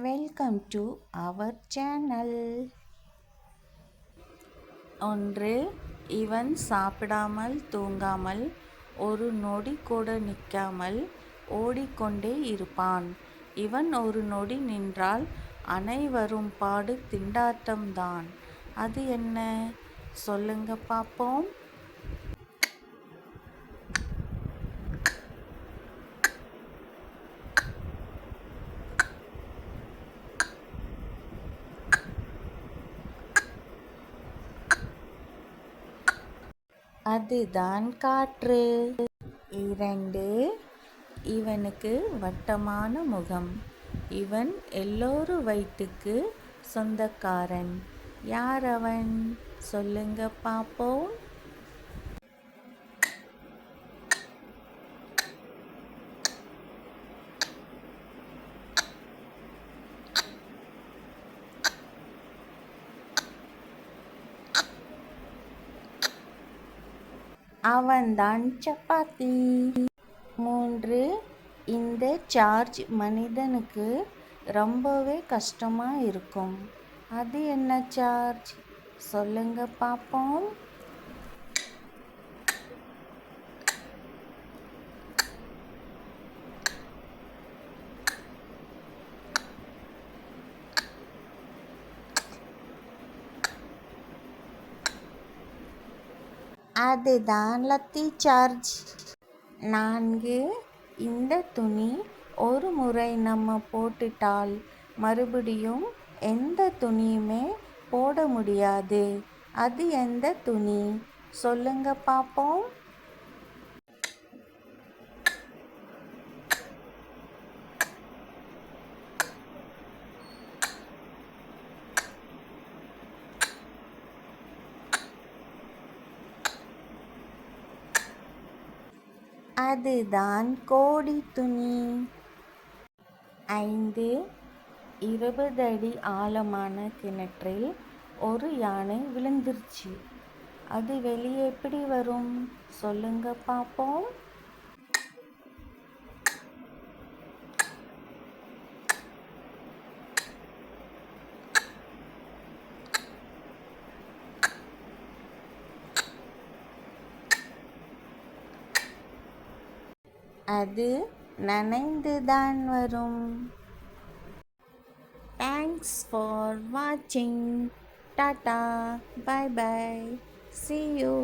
Welcome to our channel ஒன்று இவன் சாப்பிடாமல் தூங்காமல் ஒரு நொடி கூட நிற்காமல் ஓடிக்கொண்டே இருப்பான். இவன் ஒரு நொடி நின்றால் அனைவரும் பாடு திண்டாட்டம்தான். அது என்ன? சொல்லுங்க பார்ப்போம் அதுதான் காற்று. இரண்டு இவனுக்கு வட்டமான முகம். இவன் எல்லோரு வயிற்றுக்கு சொந்தக்காரன். யார் அவன்? சொல்லுங்க பார்ப்போம் அவன்தான் சப்பாத்தி. மூன்று இந்த சார்ஜ் மனிதனுக்கு ரொம்பவே கஷ்டமாக இருக்கும். அது என்ன சார்ஜ் சொல்லுங்க பார்ப்போம் அதுதான் லத்தி சார்ஜ். நான்கு இந்த துணி ஒரு முறை நம்ம போட்டுட்டால் மறுபடியும் எந்த துணியுமே போட முடியாது. அது எந்த துணி? சொல்லுங்க பார்ப்போம் அதுதான் கோடி துணி. ஐந்து இருபது அடி ஆழமான கிணற்றில் ஒரு யானை விழுந்துருச்சு. அது வெளியே எப்படி வரும்? சொல்லுங்க பார்ப்போம். அது நனைந்துதான் வரும். தேங்க்ஸ் ஃபார் வாட்சிங் டாட்டா பை பை சி யூ